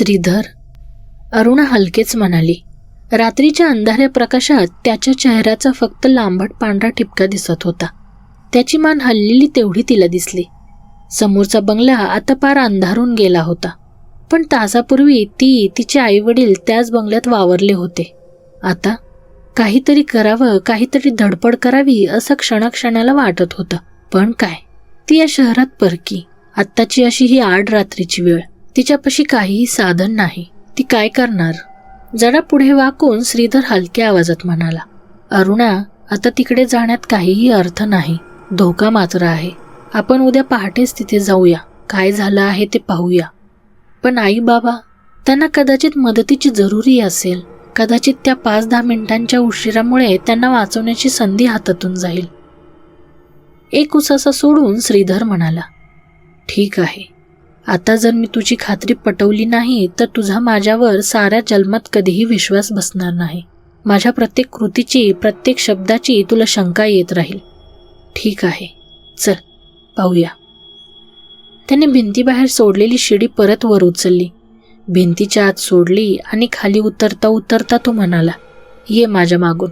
श्रीधर. अरुणा हलकेच म्हणाली रात्रीच्या अंधाऱ्या प्रकाशात त्याच्या चेहऱ्याचा फक्त लांबट पांढरा ठिपका दिसत होता. त्याची मान हललेली तेवढी तिला दिसली. समोरचा बंगला आता पार अंधारून गेला होता. पण तासापूर्वी ती तिचे आईवडील त्याच बंगल्यात वावरले होते. आता काहीतरी करावं काहीतरी धडपड करावी असं क्षणाक्षणाला वाटत होतं. पण काय? ती या शहरात परकी. आत्ताची अशी ही आड रात्रीची वेळ. तिच्यापाशी काहीही साधन नाही. ती काय करणार? जरा पुढे वाकून श्रीधर हलक्या आवाजात म्हणाला अरुणा आता तिकडे जाण्यात काहीही अर्थ नाही. धोका मात्र आहे. आपण उद्या पहाटेच तिथे जाऊया. काय झालं आहे ते पाहूया. पण आई बाबा त्यांना कदाचित मदतीची जरुरी असेल. कदाचित त्या पाच दहा मिनिटांच्या उशिरामुळे त्यांना वाचवण्याची संधी हातातून जाईल. एक उसासा सोडून श्रीधर म्हणाला ठीक आहे. आता जर मी तुझी खात्री पटवली नाही तर तुझा माझ्यावर साऱ्या जन्मात कधीही विश्वास बसणार नाही. माझ्या प्रत्येक कृतीची प्रत्येक शब्दाची तुला शंका येत राहील. ठीक आहे चल पाहूया. त्याने भिंतीबाहेर सोडलेली शिडी परत वर उचलली. भिंतीच्या आत सोडली आणि खाली उतरता उतरता तो म्हणाला ये माझ्या मागून.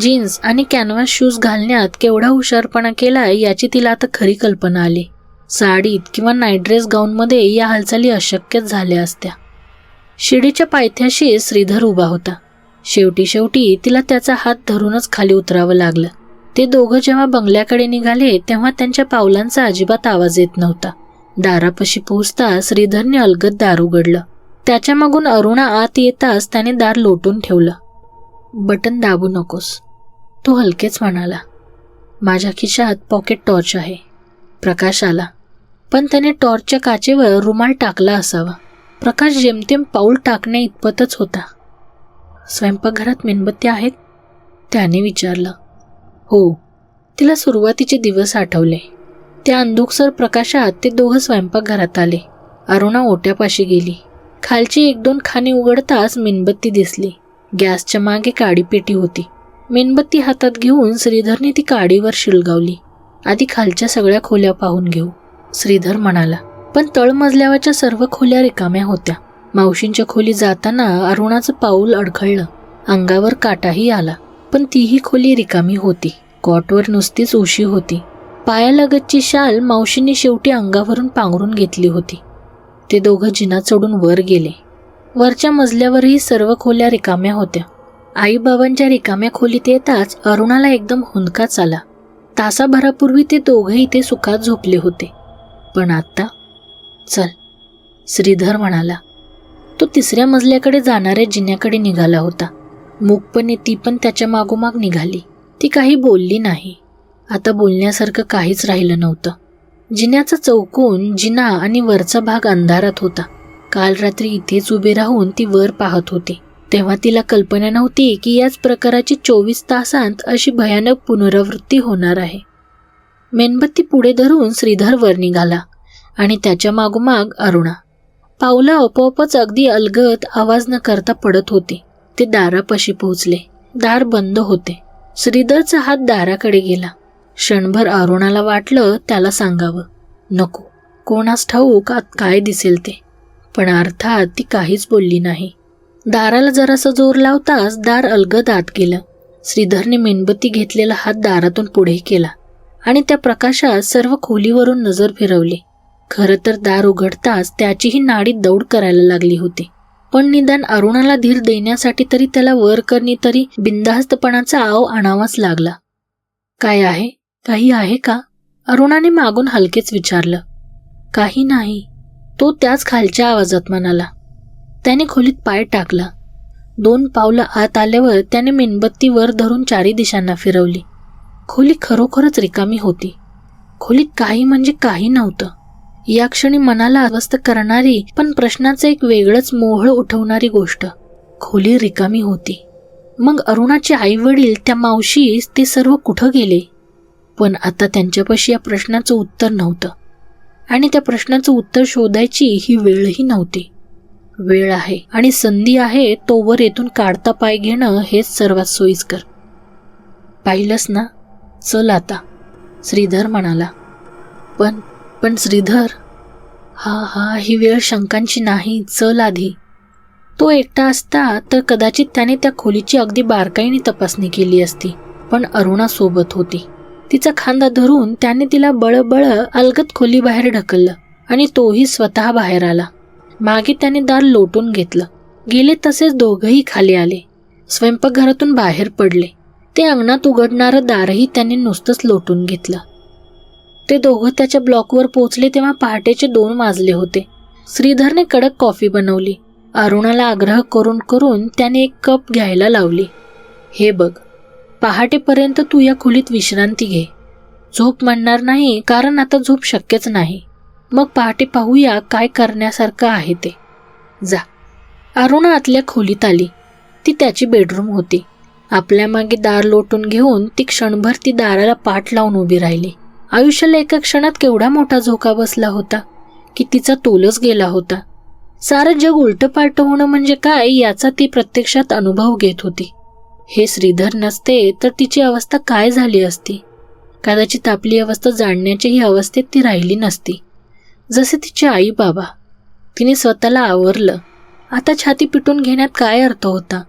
जीन्स आणि कॅनव्हास शूज घालण्यात केवढा हुशारपणा केला याची तिला आता खरी कल्पना आली. साडीत किंवा नाईट ड्रेस गाऊनमध्ये या हालचाली अशक्यच झाल्या असत्या. शिडीच्या पायथ्याशी श्रीधर उभा होता. शेवटी शेवटी तिला त्याचा हात धरूनच खाली उतरावं लागलं. ते दोघं जेव्हा बंगल्याकडे निघाले तेव्हा त्यांच्या पावलांचा अजिबात आवाज येत नव्हता. दारापाशी पोहोचता श्रीधरने अलगद दार उघडलं. त्याच्या मागून अरुणा आत येताच त्याने दार लोटून ठेवलं. बटन दाबू नकोस तो हलकेच म्हणाला. माझ्या खिशात पॉकेट टॉर्च आहे. प्रकाश आला. पण त्याने टॉर्चच्या काचेवर रुमाल टाकला असावा. प्रकाश जेमतेम पाऊल टाकण्या इतपतच होता. स्वयंपाकघरात मेणबत्ती आहेत? त्याने विचारलं. हो तिला सुरुवातीचे दिवस आठवले. त्या अंधुकसर प्रकाशात ते दोघं स्वयंपाकघरात आले. अरुणा ओट्यापाशी गेली. खालची एक दोन खाणी उघडताच मेणबत्ती दिसली. गॅसच्या मागे काडी पेटी होती. मेणबत्ती हातात घेऊन श्रीधरने ती काडीवर शिलगावली. आधी खालच्या सगळ्या खोल्या पाहून घेऊ. श्रीधर म्हणाला पण तळमजल्यावरच्या सर्व खोल्या रिकाम्या होत्या. मावशींच्या खोली जाताना अरुणाचं पाऊल अडखळलं. अंगावर काटाही आला पण तीही खोली रिकामी होती. कॉटवर नुसतीच उशी होती. पायालगतची शाल मावशींनी शेवटी अंगावरून पांघरून घेतली होती. ते दोघं जिना चढून वर गेले. वरच्या मजल्यावरही सर्व खोल्या रिकाम्या होत्या. आईबाबांच्या रिकाम्या खोलीत येताच अरुणाला एकदम हुंदकाच आला. तासाभरापूर्वी ते दोघंही ते सुखात झोपले होते. पण आत्ता? चल श्रीधर म्हणाला तो तिसऱ्या मजल्याकडे जाणाऱ्या जिन्याकडे निघाला होता. मूकपणे ती पण त्याच्या मागोमाग निघाली. ती काही बोलली नाही. आता बोलण्यासारखं काहीच राहिलं नव्हतं. जिन्याचा चौकोन जिना आणि वरचा भाग अंधारात होता. काल रात्री इथेच उभे राहून ती वर पाहत होती. तेव्हा तिला कल्पना नव्हती की याच प्रकाराची चोवीस तासांत अशी भयानक पुनरावृत्ती होणार आहे. मेणबत्ती पुढे धरून श्रीधर वर निघाला आणि त्याच्या मागोमाग अरुणा. पावलं आपोआपच अगदी अलगत आवाज न करता पडत होती. ते दारापाशी पोहोचले. दार बंद होते. श्रीधरचा हात दाराकडे गेला. क्षणभर अरुणाला वाटलं त्याला सांगावं. नको. कोणास ठाऊक आत काय दिसेल ते. पण अर्थात ती काहीच बोलली नाही. दाराला जरासा जोर लावताच दार अलगद आत गेलं. श्रीधरने मेणबत्ती घेतलेला हात दारातून पुढे केला. आणि त्या प्रकाशात सर्व खोलीवरून नजर फिरवली. खरं तर दार उघडताच त्याचीही नाडी दौड करायला लागली होती. पण निदान अरुणाला धीर देण्यासाठी तरी त्याला वर करणी तरी बिनधास्तपणाचा आव आणावाच लागला. काय आहे? काही आहे का? अरुणाने मागून हलकेच विचारलं. काही नाही. तो त्याच खालच्या आवाजात म्हणाला. त्याने खोलीत पाय टाकला. दोन पावलं आत आल्यावर त्याने मेणबत्ती वर धरून चारी दिशांना फिरवली. खोली खरोखरच रिकामी होती. खोलीत काही म्हणजे काही नव्हतं. या क्षणी मनाला अस्वस्थ करणारी पण प्रश्नाचं एक वेगळंच मोहळ उठवणारी गोष्ट. खोली रिकामी होती. मग अरुणाचे आई वडील त्या मावशीस ते सर्व कुठं गेले? पण आता त्यांच्यापाशी या प्रश्नाचं उत्तर नव्हतं. आणि त्या प्रश्नाचं उत्तर शोधायची ही वेळही नव्हती. वेळ आहे आणि संधी आहे तोवर येथून काढता पाय घेणं हेच सर्वात सोयीस्कर. पाहिलंस ना? चल आता. श्रीधर म्हणाला पण पण श्रीधर हा हा ही वेळ शंकांची नाही चल आधी. तो एकटा असता तर कदाचित त्याने त्या खोलीची अगदी बारकाईने तपासणी केली असती पण अरुणा सोबत होती. तिचा खांदा धरून त्याने तिला बळबळ अलगत खोलीबाहेर ढकललं आणि तोही स्वतः बाहेर आला. मागे त्याने दार लोटून घेतलं. गेले तसेच दोघंही खाली आले. स्वयंपाकघरातून बाहेर पडले. ते अंगणात उघडणारं दारही त्याने नुसतंच लोटून घेतलं. ते दोघं त्याच्या ब्लॉकवर पोचले तेव्हा पहाटेचे दोन वाजले होते. श्रीधरने कडक कॉफी बनवली. अरुणाला आग्रह करून करून त्याने एक कप घ्यायला लावली. हे बघ पहाटेपर्यंत तू या खोलीत विश्रांती घे. झोप म्हणणार नाही कारण आता झोप शक्यच नाही. मग पहाटे पाहूया काय करण्यासारखं आहे ते. जा. अरुणा आतल्या खोलीत आली. ती त्याची बेडरूम होती. आपल्या मागे दार लोटून घेऊन ती क्षणभर ती दाराला पाठ लावून उभी राहिली. आयुष्याला एका क्षणात केवढा मोठा झोका बसला होता की तिचा तोलच गेला होता. सारं जग उलटं पालटं होणं म्हणजे काय याचा ती प्रत्यक्षात अनुभव घेत होती. हे श्रीधर नसते तर तिची अवस्था काय झाली असती? कदाचित आपली अवस्था जाणण्याच्याही अवस्थेत ती राहिली नसती. जसे तिचे आई बाबा तिने स्वतःला आवरलं. आता छाती पिटून घेण्यात काय अर्थ होता?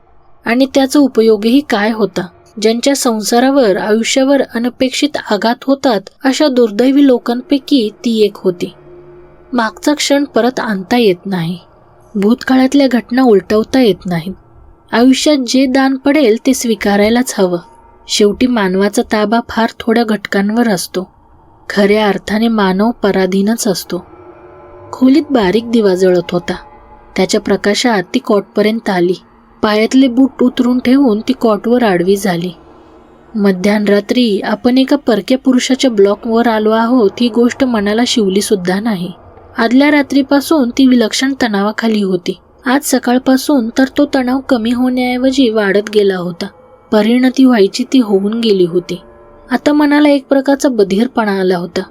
आणि त्याचा उपयोगही काय होता? ज्यांच्या संसारावर आयुष्यावर अनपेक्षित आघात होतात अशा दुर्दैवी लोकांपैकी ती एक होती. मागचा क्षण परत आणता येत नाही. भूतकाळातल्या घटना उलटवता येत नाहीत. आयुष्यात जे दान पडेल ते स्वीकारायलाच हवं. शेवटी मानवाचा ताबा फार थोड्या घटकांवर असतो. खऱ्या अर्थाने मानव पराधीनच असतो. खोलीत बारीक दिवा जळत होता. त्याच्या प्रकाशात ती कॉटपर्यंत आली. पायातले बूट उतरून ठेवून ती कॉटवर आडवी झाली. मध्यानरात्री आपण एका परक्या पुरुषाच्या ब्लॉकवर आलो आहोत ही गोष्ट मनाला शिवली सुद्धा नाही. आदल्या रात्रीपासून ती विलक्षण तणावाखाली होती. आज सकाळपासून तर तो तणाव कमी होण्याऐवजी वाढत गेला होता. परिणती व्हायची ती होऊन गेली होती. आता मनाला एक प्रकारचा बधीरपणा आला होता.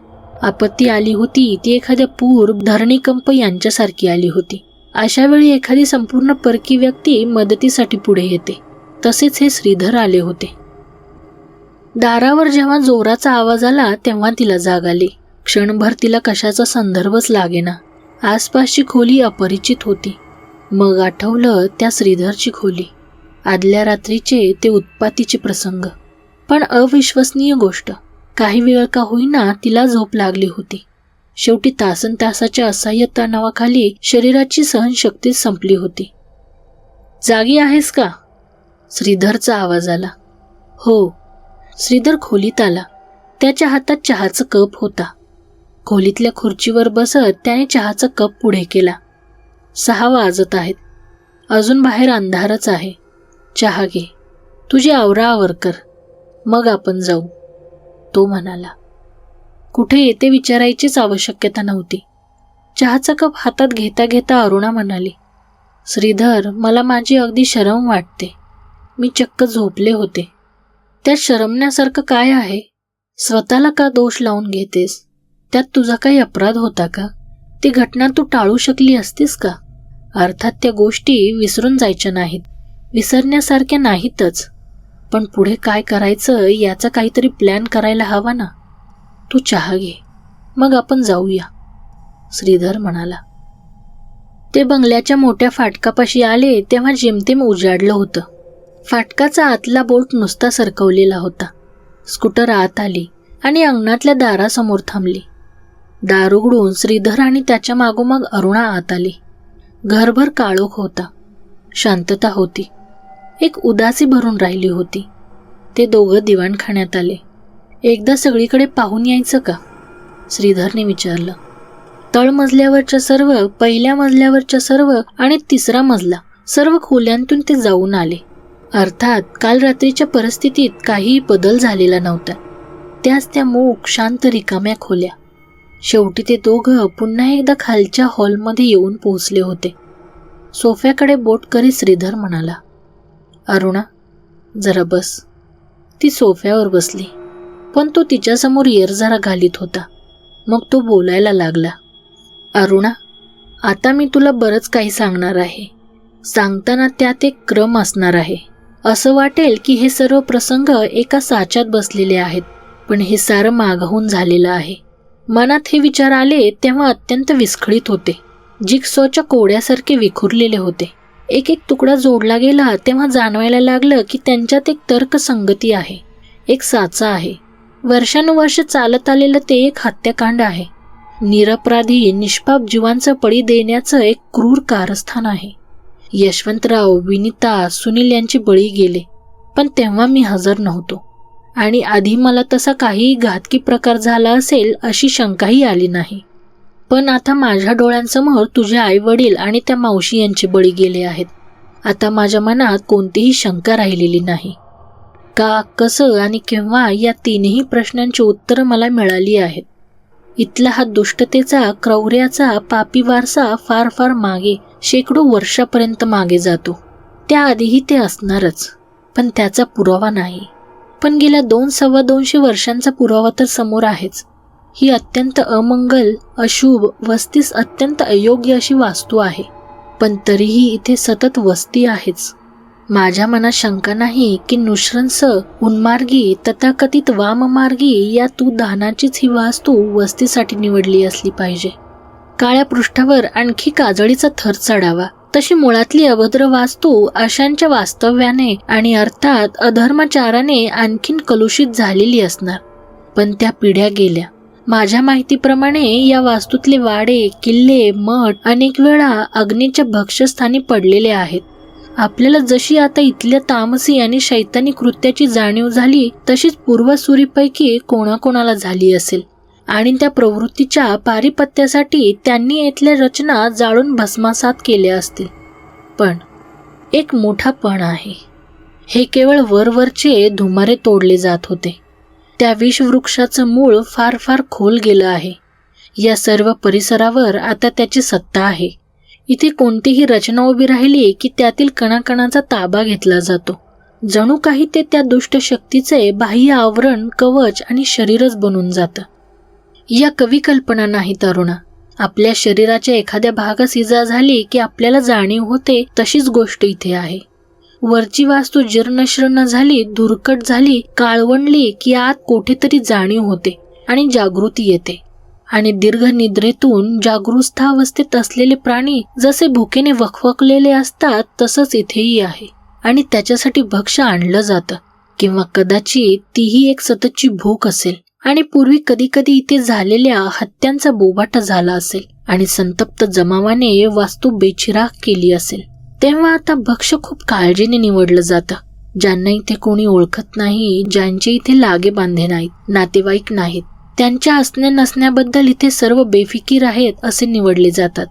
आपत्ती आली होती ती एखाद्या पूर धरणीकंप यांच्यासारखी आली होती. अशावेळी एखादी संपूर्ण परकी व्यक्ती मदतीसाठी पुढे येते. तसेच हे श्रीधर आले होते. दारावर जेव्हा जोराचा आवाज आला तेव्हा तिला जाग आली. क्षणभर तिला कशाचा संदर्भच लागेना. आसपासची खोली अपरिचित होती. मग आठवलं त्या श्रीधरची खोली. आदल्या रात्रीचे ते उत्पातीचे प्रसंग. पण अविश्वसनीय गोष्ट. काही वेळ का होईना तिला झोप लागली होती. शेवटी तासन तासाच्या असह्य तणावाखाली शरीराची सहनशक्ती संपली होती. जागी आहेस का? श्रीधरचा आवाज आला. हो. श्रीधर खोलीत आला. त्याच्या हातात चहाचा कप होता. खोलीतल्या खुर्चीवर बसत त्याने चहाचा कप पुढे केला. सहा वाजत आहेत. अजून बाहेर अंधारच आहे. चहा घे. तुझी आवरा आवर कर. मग आपण जाऊ. तो म्हणाला. कुठे येते विचारायचीच आवश्यकता नव्हती. चहाचा कप हातात घेता घेता अरुणा म्हणाली श्रीधर मला माझी अगदी शरम वाटते. मी चक्क झोपले होते. त्यात शरमण्यासारखं काय आहे? स्वतःला का दोष लावून घेतेस? त्यात तुझा काही अपराध होता का? ती घटना तू टाळू शकली असतीस का? अर्थात त्या गोष्टी विसरून जायच्या नाहीत. विसरण्यासारख्या नाहीतच. पण पुढे काय करायचं याचा काहीतरी प्लॅन करायला हवा ना. तू चहा घे. मग आपण जाऊया. श्रीधर म्हणाला. ते बंगल्याच्या मोठ्या फाटकापाशी आले तेव्हा जेमतेम उजाडलं होतं. फाटकाचा आतला बोट नुसता सरकवलेला होता. स्कूटर आत आली आणि अंगणातल्या दारासमोर थांबली. दार उघडून श्रीधर आणि त्याच्या मागोमाग अरुणा आत आली. घरभर काळोख होता. शांतता होती. एक उदासी भरून राहिली होती. ते दोघं दिवाणखाण्यात आले. एकदा सगळीकडे पाहून यायचं का? श्रीधरने विचारलं. तळमजल्यावरच्या सर्व पहिल्या मजल्यावरच्या सर्व आणि तिसरा मजला सर्व खोल्यांतून ते जाऊन आले. अर्थात काल रात्रीच्या परिस्थितीत काहीही बदल झालेला नव्हता. त्याच त्या मूक शांत रिकाम्या खोल्या. शेवटी ते दोघं पुन्हा एकदा खालच्या हॉलमध्ये येऊन पोहोचले होते. सोफ्याकडे बोट करीत श्रीधर म्हणाला अरुणा जरा बस. ती सोफ्यावर बसली. पण तो तिच्यासमोर येरझारा घालीत होता. मग तो बोलायला लागला अरुणा आता मी तुला बरंच काही सांगणार आहे. सांगताना त्यात एक क्रम असणार आहे. असं वाटेल की हे सर्व प्रसंग एका साच्यात बसलेले आहेत पण हे सारं मागहून झालेलं आहे. मनात हे विचार आले तेव्हा अत्यंत विस्खळीत होते. जिक्सोच्या कोड्यासारखे विखुरलेले होते. एक एक तुकडा जोडला गेला तेव्हा जाणवायला लागलं की त्यांच्यात एक तर्कसंगती आहे एक साचा आहे. वर्षानुवर्ष चालत आलेलं ते एक हत्याकांड आहे. निरपराधी निष्पाप जीवांचं पळी देण्याचं एक क्रूर कारस्थान आहे. यशवंतराव विनिता सुनील यांचे बळी गेले पण तेव्हा मी हजर नव्हतो. आणि आधी मला तसा काही घातकी प्रकार झाला असेल अशी शंकाही आली नाही. पण आता माझ्या डोळ्यांसमोर तुझे आई वडील आणि त्या मावशी यांचे बळी गेले आहेत. आता माझ्या मनात कोणतीही शंका राहिलेली नाही. का कसं आणि केव्हा या तीनही प्रश्नांची उत्तरं मला मिळाली आहेत. इथला हा दुष्टतेचा क्रौर्याचा पापी वारसा फार फार मागे शेकडो वर्षापर्यंत मागे जातो. त्याआधीही ते असणारच पण त्याचा पुरावा नाही. पण गेल्या दोन सव्वा दोनशे वर्षांचा पुरावा तर समोर आहेच. ही अत्यंत अमंगल अशुभ वस्तीस अत्यंत अयोग्य अशी वास्तू आहे. पण तरीही इथे सतत वस्ती आहेच. माझ्या मनात शंका नाही की नुश्रंस उन्मार्गी तथाकथित वाममार्गी या तू दानाचीच ही वास्तू वस्तीसाठी निवडली असली पाहिजे. काळ्या पृष्ठावर आणखी काजळीचा थर चढावा. तशी मुळातली अभद्र वास्तू अशांच्या वास्तव्याने आणि अर्थात अधर्माचाराने आणखीन कलुषित झालेली असणार. पण त्या पिढ्या गेल्या. माझ्या माहितीप्रमाणे या वास्तूतले वाडे किल्ले मठ अनेक वेळा अग्नीच्या भक्ष्यस्थानी पडलेले आहेत. आपल्याला जशी आता इथल्या तामसी आणि शैतानी कृत्याची जाणीव झाली तशीच पूर्वसुरीपैकी कोणाकोणाला झाली असेल. आणि त्या प्रवृत्तीच्या पारिपत्यासाठी त्यांनी इथल्या रचना जाळून भस्मासात केल्या असतील. पण एक मोठा पण आहे. हे केवळ वरवरचे धुमारे तोडले जात होते. त्या विषवृक्षाचं मूळ फार फार खोल गेलं आहे. या सर्व परिसरावर आता त्याची सत्ता आहे. इथे कोणतीही रचना उभी राहिली की त्यातील कणाकणाचा ताबा घेतला जातो. जणू काही ते त्या दुष्ट शक्तीचे बाह्य आवरण कवच आणि शरीरच बनून जातं. या कवी कल्पना नाही तरुणा. आपल्या शरीराच्या एखाद्या भागास इजा झाली की आपल्याला जाणीव होते तशीच गोष्ट इथे आहे. वरची वास्तू जीर्णशीर्ण झाली दुर्कट झाली काळवणली की आत कुठेतरी जाणीव होते आणि जागृती येते. आणि दीर्घ निद्रेतून जागृस्थावस्थेत असलेले प्राणी जसे भुकेने वखवकलेले असतात तसंच इथेही आहे. आणि त्याच्यासाठी भक्ष आणलं जातं. किंवा कदाचित तीही एक सततची भूक असेल. आणि पूर्वी कधी कधी इथे झालेल्या हत्यांचा बोबाटा झाला असेल. आणि संतप्त जमावाने वास्तू बेचिराग केली असेल. तेव्हा आता भक्ष खूप काळजीने निवडलं जातं. ज्यांना इथे कोणी ओळखत नाही ज्यांचे इथे लागे बांधे नाहीत नातेवाईक नाहीत. त्यांच्या असण्या नसण्याबद्दल इथे सर्व बेफिकीर आहेत असे निवडले जातात.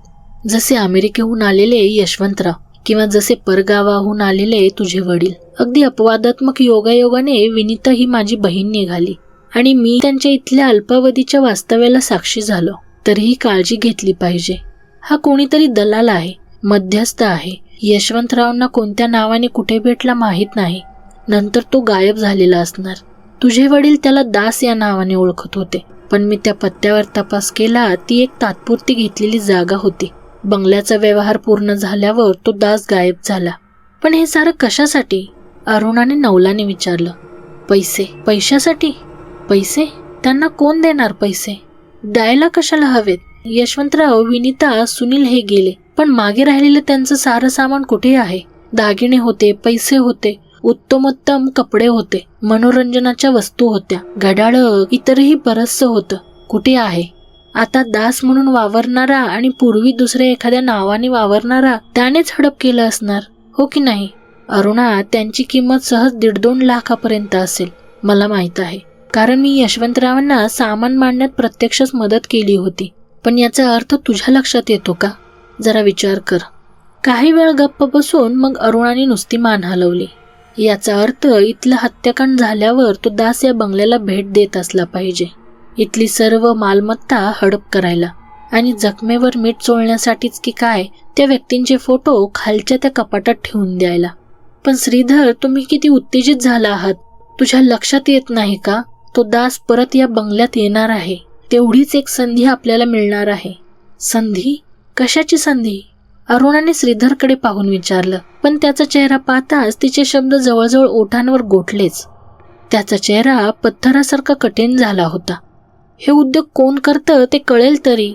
जसे अमेरिकेहून आलेले यशवंतराव किंवा जसे परगावाहून आलेले तुझे वडील. अगदी अपवादात्मक योगायोगाने विनिता ही माझी बहीण निघाली आणि मी त्यांच्या इथल्या अल्पावधीच्या वास्तव्याला साक्षी झालो. तरीही काळजी घेतली पाहिजे. हा कोणीतरी दलाल आहे मध्यस्थ आहे. यशवंतरावांना कोणत्या नावाने कुठे भेटला माहीत नाही. नंतर तो गायब झालेला असणार. तुझे वडील त्याला दास या नावाने ओळखत होते पण मी त्या पत्त्यावर तपास केला ती एक तात्पुरती घेतलेली जागा होती. बंगल्याचा व्यवहार पूर्ण झाल्यावर तो दास गायब झाला. पण हे सारं कशासाठी? अरुणाने नवलाने विचारलं. पैसे पैशासाठी? पैसे? त्यांना कोण देणार पैसे? द्यायला कशाला हवेत? यशवंतराव विनिता सुनील हे गेले पण मागे राहिलेलं त्यांचं सारं सामान कुठे आहे? दागिने होते पैसे होते उत्तमोत्तम कपडे होते मनोरंजनाच्या वस्तू होत्या घड्याळ इतरही बरंचसं होतं. कुठे आहे? आता दास म्हणून वावरणारा आणि पूर्वी दुसऱ्या एखाद्या नावाने वावरणारा त्यानेच हडप केलं असणार हो की नाही? अरुणा त्यांची किंमत सहज दीड दोन लाखापर्यंत असेल मला माहीत आहे. कारण मी यशवंतरावांना सामान मांडण्यात प्रत्यक्षच मदत केली होती. पण याचा अर्थ तुझ्या लक्षात येतो का? जरा विचार कर. काही वेळ गप्प बसून मग अरुणाने नुसती मान हलवली. याचा अर्थ इथलं हत्याकांड झाल्यावर तो दास या बंगल्याला भेट देत असला पाहिजे. इथली सर्व मालमत्ता हडप करायला. आणि जखमेवर मीठ चोळण्यासाठीच की काय त्या व्यक्तींचे फोटो खालच्या त्या कपाटात ठेवून द्यायला. पण श्रीधर तुम्ही किती उत्तेजित झाला आहात? तुझ्या लक्षात येत नाही का? तो दास परत या बंगल्यात येणार आहे. तेवढीच एक संधी आपल्याला मिळणार आहे. संधी? कशाची संधी? अरुणाने श्रीधरकडे पाहून विचारलं पण त्याचा चेहरा पाहताच तिचे शब्द जवळजवळ ओठांवर गोठलेच. त्याचा चेहरा पत्थरासारखा कठीण झाला होता. हे उद्योग कोण करतं ते कळेल तरी.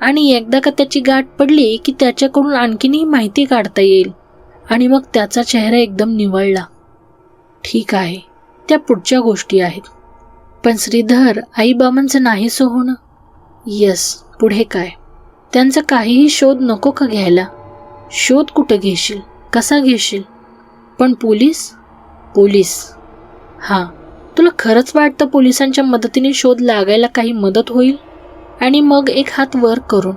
आणि एकदा का त्याची गाठ पडली की त्याच्याकडून आणखीनही माहिती काढता येईल. आणि मग त्याचा चेहरा एकदम निवळला. ठीक आहे त्या पुढच्या गोष्टी आहेत. पण श्रीधर आईबाबांचं नाहीसं होणं यस पुढे काय? त्यांचा काहीही शोध नको का घ्यायला? शोध कुठं घेशील? कसा घेशील? पण पोलीस? पोलीस. हां तुला खरंच वाटतं पोलिसांच्या मदतीने शोध लागायला काही मदत होईल? आणि मग एक हात वर करून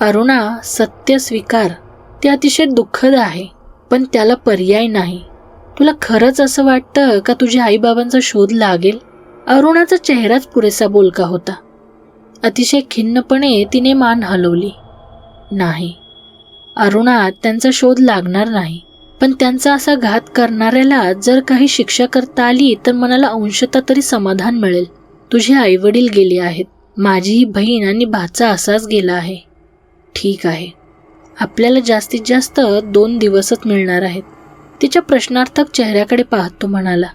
अरुणा सत्य स्वीकार. ते अतिशय दुःखद आहे पण त्याला पर्याय नाही. तुला खरंच असं वाटतं का तुझ्या आईबाबांचा शोध लागेल? अरुणाचा चेहराच पुरेसा बोलका होता. अतिशय खिन्नपणे तिने मान हलवली. नाही. अरुणात त्यांचा शोध लागणार नाही. पण त्यांचा असा घात करणाऱ्याला जर काही शिक्षा करता आली तर मनाला अंशतः तरी समाधान मिळेल. तुझे आईवडील गेले आहेत. माझीही बहीण आणि भाचा असाच गेला आहे. ठीक आहे. आपल्याला जास्तीत जास्त दोन दिवसच मिळणार आहेत. तिच्या प्रश्नार्थक चेहऱ्याकडे पाहतो म्हणाला.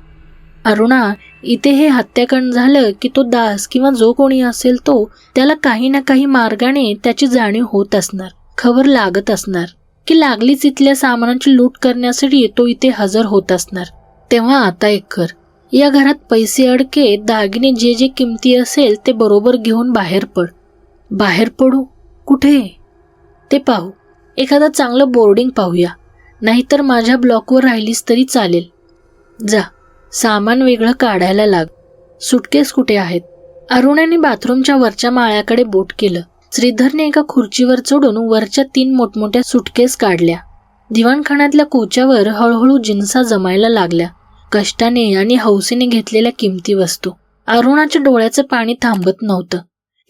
अरुणा इथे हे हत्याकांड झालं की तो दास किंवा जो कोणी असेल तो त्याला काही ना काही मार्गाने त्याची जाणीव होत असणार खबर लागत असणार की लागलीच इथल्या सामानाची लूट करण्यासाठी तो इथे हजर होत असणार. तेव्हा आता एक कर या घरात पैसे अडके दागिने जे जे किमती असेल ते बरोबर घेऊन बाहेर पड. बाहेर पडू? कुठे? ते पाहू. एखादं चांगलं बोर्डिंग पाहूया. नाहीतर माझ्या ब्लॉकवर राहिलीस तरी चालेल. जा. सामान वेगळं काढायला लाग. सुटकेस कुठे आहेत? अरुणाने बाथरूमच्या वरच्या माळ्याकडे बोट केलं. श्रीधरने एका खुर्चीवर चढून वरच्या तीन मोठमोठ्या सुटकेस काढल्या. दिवाणखाण्यातल्या कोच्यावर हळूहळू जिन्सा जमायला लागल्या. कष्टाने आणि हौसेने घेतलेल्या किमती वस्तू. अरुणाच्या डोळ्याचं पाणी थांबत नव्हतं.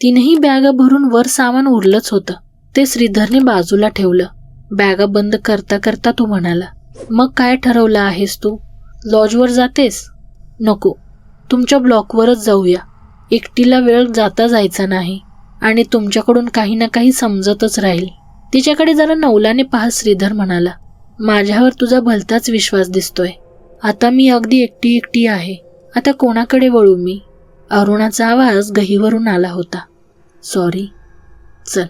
तीनही बॅगा भरून वर सामान उरलंच होतं. ते श्रीधरने बाजूला ठेवलं. बॅगा बंद करता करता तो म्हणाला मग काय ठरवलं आहेस तू? लॉजवर जातेस? नको. तुमच्या ब्लॉकवरच जाऊया. एकटीला वेळ जाता जायचा नाही. आणि तुमच्याकडून काही ना काही समजतच राहील. तिच्याकडे जरा नवलाने पाहत श्रीधर म्हणाला. माझ्यावर तुझा भलताच विश्वास दिसतोय. आता मी अगदी एकटी एकटी आहे. आता कोणाकडे वळू मी? अरुणाचा आवाज गहीवरून आला होता. सॉरी चल.